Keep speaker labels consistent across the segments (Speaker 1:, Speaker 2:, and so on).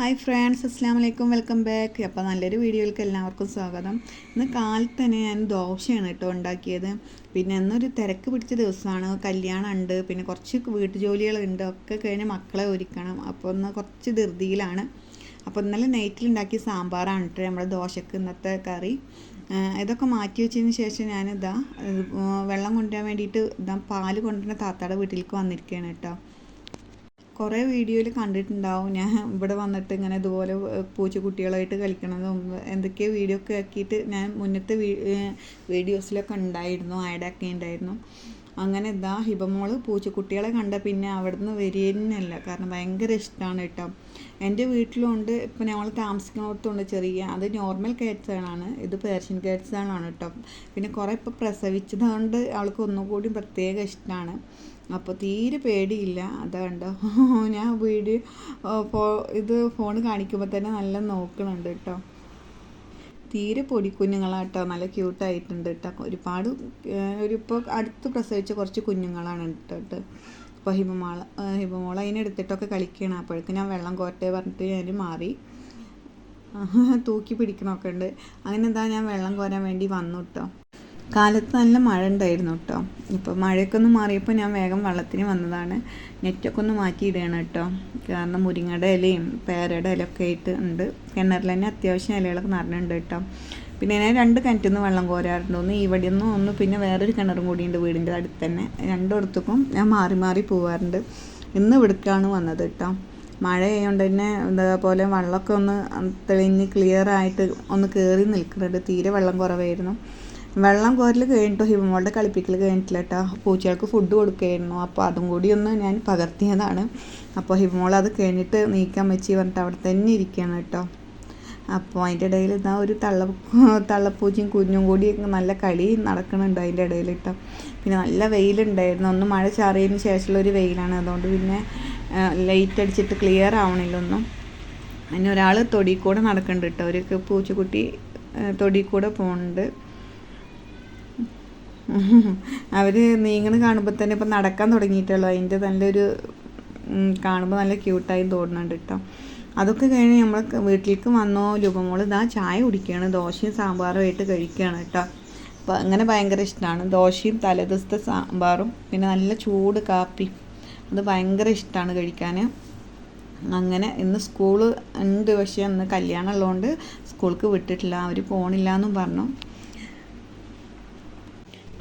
Speaker 1: Hi friends അസ്സാം വലൈക്കും welcome back അപ്പോൾ നല്ലൊരു വീഡിയോയിലേക്ക് എല്ലാവർക്കും സ്വാഗതം. ഇന്ന് കാലത്ത് തന്നെ ഞാൻ ദോശയാണ് കേട്ടോ ഉണ്ടാക്കിയത്. പിന്നെ ഇന്നൊരു തിരക്ക് പിടിച്ച ദിവസമാണ്. കല്യാണം ഉണ്ട് പിന്നെ കുറച്ച് വീട്ടുജോലികളുണ്ട്. ഒക്കെ കഴിഞ്ഞ് മക്കളെ ഒരുക്കണം. അപ്പോൾ ഒന്ന് കുറച്ച് ധൃതിയിലാണ്. അപ്പോൾ ഇന്നലെ നൈറ്റിൽ ഉണ്ടാക്കിയ സാമ്പാറാണ് കേട്ടോ നമ്മുടെ ദോശക്ക് ഇന്നത്തെ കറി. ഇതൊക്കെ മാറ്റി വെച്ചതിന് ശേഷം ഞാനിതാ വെള്ളം കൊണ്ടുവരാൻ വേണ്ടിയിട്ട് ഇതാ പാൽ കൊണ്ടുവരുന്ന താത്താടെ വീട്ടിലേക്ക് വന്നിരിക്കുകയാണ് കേട്ടോ. കുറേ വീഡിയോയിൽ കണ്ടിട്ടുണ്ടാവും. ഞാൻ ഇവിടെ വന്നിട്ട് ഇങ്ങനെ ഇതുപോലെ പൂച്ചക്കുട്ടികളായിട്ട് കളിക്കണതും എന്തൊക്കെയോ വീഡിയോ ഒക്കെ ആക്കിയിട്ട് ഞാൻ മുന്നത്തെ വീഡിയോസിലൊക്കെ ഉണ്ടായിരുന്നു. ആഡൊക്കെ ഉണ്ടായിരുന്നു. അങ്ങനെ ഇതാ ഹിബമോൾ പൂച്ചക്കുട്ടികളെ കണ്ട പിന്നെ അവിടുന്ന് വരികയെന്നല്ല കാരണം ഭയങ്കര ഇഷ്ടമാണ് കേട്ടോ. എന്റെ വീട്ടിലുണ്ട് ഇപ്പം ഞങ്ങൾ താമസിക്കുന്നിടത്തുണ്ട് ചെറിയ അത് നോർമൽ കേറ്റ്സുകളാണ് ഇത് പേർഷ്യൻ കേറ്റ്സുകളാണ് കേട്ടോ. പിന്നെ കുറേ ഇപ്പോൾ പ്രസവിച്ചതുകൊണ്ട് അവൾക്ക് ഒന്നുകൂടി പ്രത്യേക ഇഷ്ടമാണ് അപ്പോൾ തീരെ പേടിയില്ല. അതുകൊണ്ട് ഞാൻ വീഡിയോ ഫോ ഇത് ഫോൺ കാണിക്കുമ്പോൾ തന്നെ നല്ല നോക്കണുണ്ട് കേട്ടോ. തീരെ പൊടിക്കുഞ്ഞുങ്ങളാട്ടോ നല്ല ക്യൂട്ടായിട്ടുണ്ട് കേട്ടോ ഒരുപാട് ഒരു ഇപ്പോൾ അടുത്ത് പ്രസവിച്ച കുറച്ച് കുഞ്ഞുങ്ങളാണ് കേട്ടോ അപ്പോൾ ഹിമമാള ഹിമമോൾ അതിനെടുത്തിട്ടൊക്കെ കളിക്കണം അപ്പോഴേക്കും ഞാൻ വെള്ളം കോരട്ടെ പറഞ്ഞിട്ട് ഞാൻ മാറി. തൂക്കി പിടിക്കണമൊക്കെ ഉണ്ട്. അങ്ങനെ എന്താ ഞാൻ വെള്ളം കോരാൻ വേണ്ടി വന്നു കേട്ടോ കാലത്ത് നല്ല മഴ ഉണ്ടായിരുന്നു കേട്ടോ. ഇപ്പോൾ മഴയൊക്കെ ഒന്ന് മാറിയപ്പോൾ ഞാൻ വേഗം വെള്ളത്തിന് വന്നതാണ്. നെറ്റൊക്കെ ഒന്ന് മാറ്റിയിടുകയാണ് കേട്ടോ. കാരണം മുരിങ്ങയുടെ ഇലയും പേരയുടെ ഇലയൊക്കെ ആയിട്ട് ഉണ്ട്. കിണറിൽ തന്നെ അത്യാവശ്യം ഇലകളൊക്കെ നിറഞ്ഞിട്ടുണ്ട് കേട്ടോ. പിന്നെ ഞാൻ രണ്ട് കിണറ്റിൽ നിന്ന് വെള്ളം കോരാറുണ്ട്. ഒന്ന് ഇവിടെ നിന്ന് ഒന്ന് പിന്നെ വേറൊരു കിണറും കൂടിയുണ്ട് വീടിന്റെ അടുത്ത് തന്നെ. രണ്ടിടത്തേക്കും ഞാൻ മാറി മാറി പോവാറുണ്ട്. ഇന്ന് ഇവിടേക്കാണ് വന്നത് കേട്ടോ. മഴ ആയതുകൊണ്ട് തന്നെ ഇതേപോലെ വെള്ളമൊക്കെ ഒന്ന് തെളിഞ്ഞ് ക്ലിയർ ആയിട്ട് ഒന്ന് കയറി നിൽക്കുന്നുണ്ട്. തീരെ വെള്ളം കുറവായിരുന്നു. വെള്ളം കോരൽ കഴിഞ്ഞിട്ടോ ഹിമമോളുടെ കളിപ്പിക്കൽ കഴിഞ്ഞിട്ടില്ല കേട്ടോ പൂച്ചകൾക്ക് ഫുഡ് കൊടുക്കുകയായിരുന്നു അപ്പോൾ അതും കൂടി ഒന്ന് ഞാൻ പകർത്തിയതാണ്. അപ്പോൾ ഹിമമോൾ അത് കഴിഞ്ഞിട്ട് നീക്കാൻ വെച്ച് പറഞ്ഞിട്ട് അവിടെ തന്നെ ഇരിക്കുകയാണ് കേട്ടോ അപ്പോൾ അതിന്റെ ഇടയിൽ ഇതാ ഒരു തള്ള തള്ളപ്പൂച്ചയും കുഞ്ഞും കൂടി നല്ല കളി നടക്കുന്നുണ്ട് അതിന്റെ ഇടയിൽ കേട്ടോ പിന്നെ നല്ല വെയിലുണ്ടായിരുന്നു. ഒന്ന് മഴ ചാറിയതിന് ശേഷമുള്ള ഒരു വെയിലാണ്. അതുകൊണ്ട് പിന്നെ ലൈറ്റ് അടിച്ചിട്ട് ക്ലിയർ ആവണില്ല ഒന്നും. പിന്നെ ഒരാൾ തൊടി കൂടെ നടക്കുന്നുണ്ട് കേട്ടോ ഒരു പൂച്ചക്കുട്ടി തൊടി കൂടെ പോകുന്നുണ്ട് അവർ നീങ്ങണ കാണുമ്പോൾ തന്നെ ഇപ്പം നടക്കാൻ തുടങ്ങിയിട്ടുള്ളൂ അതിന്റെ നല്ലൊരു കാണുമ്പോൾ നല്ല ക്യൂട്ടായി തോന്നുന്നുണ്ട് കേട്ടോ. അതൊക്കെ കഴിഞ്ഞ് നമ്മൾ വീട്ടിലേക്ക് വന്നോ രൂപമോൾ ഇതാ ചായ കുടിക്കുകയാണ് ദോശയും സാമ്പാറും ആയിട്ട് കഴിക്കുകയാണ് കേട്ടോ. അപ്പോൾ അങ്ങനെ ഭയങ്കര ഇഷ്ടമാണ് ദോശയും തലേദിവസത്തെ സാമ്പാറും പിന്നെ നല്ല ചൂട് കാപ്പി. അത് ഭയങ്കര ഇഷ്ടമാണ് കഴിക്കാൻ അങ്ങനെ ഇന്ന് സ്കൂൾ ഉണ്ട്. പക്ഷേ ഇന്ന് കല്യാണം ഉള്ളതുകൊണ്ട് സ്കൂൾക്ക് വിട്ടിട്ടില്ല. അവർ പോണില്ല എന്നും പറഞ്ഞു.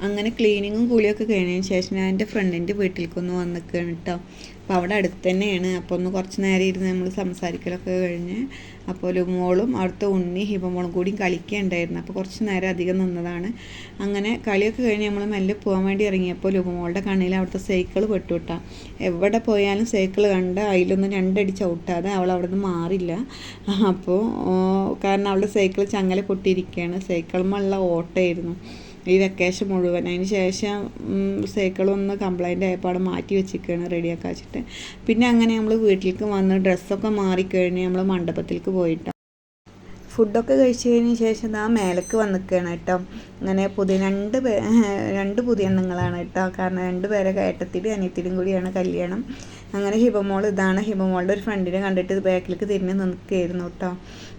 Speaker 1: അങ്ങനെ ക്ലീനിങ്ങും കൂലിയൊക്കെ കഴിഞ്ഞതിന് ശേഷം ഞാൻ എന്റെ ഫ്രണ്ടിന്റെ വീട്ടിലേക്കൊന്ന് വന്നിക്കുകയാണ് കേട്ടോ അപ്പോൾ അവിടെ അടുത്ത് തന്നെയാണ്. അപ്പോൾ ഒന്ന് കുറച്ച് നേരം ഇരുന്ന് നമ്മൾ സംസാരിക്കലൊക്കെ കഴിഞ്ഞ് അപ്പോൾ മോളും അവിടുത്തെ ഉണ്ണി ഹിമമോളും കൂടിയും കളിക്കുകയുണ്ടായിരുന്നു അപ്പോൾ കുറച്ച് നേരം അധികം നിന്നതാണ്. അങ്ങനെ കളിയൊക്കെ കഴിഞ്ഞ് നമ്മൾ മെല്ലെ പോകാൻ വേണ്ടി ഇറങ്ങിയപ്പോൾ ലുബമോളുടെ കണ്ണിൽ അവിടുത്തെ സൈക്കിൾ പെട്ടുവിട്ടാ എവിടെ പോയാലും സൈക്കിൾ കണ്ട് അതിലൊന്നും രണ്ടടി ചവിട്ടാതെ അവൾ അവിടെ നിന്ന് മാറില്ല അപ്പോൾ കാരണം അവളുടെ സൈക്കിൾ ചങ്ങല പൊട്ടിയിരിക്കുകയാണ്. സൈക്കിളുമുള്ള ഓട്ടമായിരുന്നു. ഈ വെക്കേഷൻ മുഴുവൻ. അതിന് ശേഷം സൈക്കിളൊന്ന് കംപ്ലൈന്റ് ആയപ്പോൾ അവിടെ മാറ്റി വെച്ചിരിക്കുകയാണ് റെഡിയാക്കാച്ചിട്ട് പിന്നെ അങ്ങനെ നമ്മൾ വീട്ടിലേക്ക് വന്ന് ഡ്രസ്സൊക്കെ മാറിക്കഴിഞ്ഞ് നമ്മൾ മണ്ഡപത്തിലേക്ക് പോയിട്ടോ. ഫുഡൊക്കെ കഴിച്ച് കഴിഞ്ഞ ശേഷം ആ മേലേക്ക് വന്നിക്കുകയാണ് കേട്ടോ. അങ്ങനെ പുതിയ രണ്ട് പേ രണ്ട് പുതിയ എണ്ണങ്ങളാണ് കേട്ടോ. കാരണം രണ്ട് പേരെ കയറ്റത്തിലും അനിയത്തിലും കൂടിയാണ് കല്യാണം. അങ്ങനെ ഹിബമോൾ ഇതാണ്. ഹിബമോളുടെ ഒരു ഫ്രണ്ടിനെ കണ്ടിട്ട് ബാക്കിലേക്ക് തിരിഞ്ഞ് നിൽക്കുകയായിരുന്നു കേട്ടോ.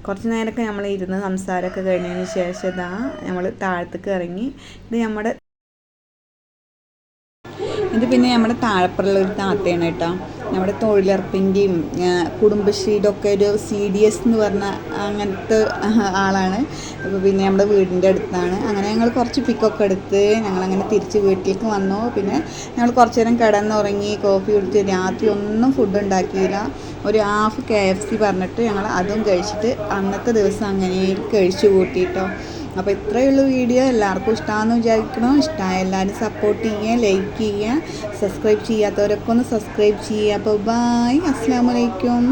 Speaker 1: കുറച്ച് നേരമൊക്കെ നമ്മൾ ഇരുന്ന് സംസാരമൊക്കെ കഴിഞ്ഞതിന് ശേഷം ഇതാ നമ്മൾ താഴത്തേക്ക് ഇറങ്ങി. ഇത് നമ്മുടെ ഇത് പിന്നെ നമ്മുടെ താഴെപ്പുറമുള്ള ഒരു താത്തയാണ് കേട്ടോ. നമ്മുടെ തൊഴിലുറപ്പിന്റെയും കുടുംബശ്രീയുടെ ഒക്കെ ഒരു സി ഡി എസ് എന്ന് പറഞ്ഞ അങ്ങനത്തെ ആളാണ്. അപ്പോൾ പിന്നെ നമ്മുടെ വീടിന്റെ അടുത്താണ്. അങ്ങനെ ഞങ്ങൾ കുറച്ച് പിക്കൊക്കെ എടുത്ത് ഞങ്ങളങ്ങനെ തിരിച്ച് വീട്ടിലേക്ക് വന്നു. പിന്നെ ഞങ്ങൾ കുറച്ച് നേരം കിടന്നുറങ്ങി കോഫി കുടിച്ച് രാത്രി ഒന്നും ഫുഡ് ഉണ്ടാക്കിയില്ല. ഒരു ഹാഫ് കെ എഫ് സി പറഞ്ഞിട്ട് ഞങ്ങൾ അതും കഴിച്ചിട്ട് അന്നത്തെ ദിവസം അങ്ങനെ കഴിച്ചു കൂട്ടിയിട്ടോ അപ്പോൾ ഇത്രയുള്ള വീഡിയോ. എല്ലാവർക്കും ഇഷ്ടമാണെന്ന് വിചാരിക്കണം. ഇഷ്ടമായ എല്ലാവരും സപ്പോർട്ട് ചെയ്യുക ലൈക്ക് ചെയ്യുക സബ്സ്ക്രൈബ് ചെയ്യാത്തവരൊക്കെ ഒന്ന് സബ്സ്ക്രൈബ് ചെയ്യുക. അപ്പോൾ ബായ് അസ്സാം വലൈക്കും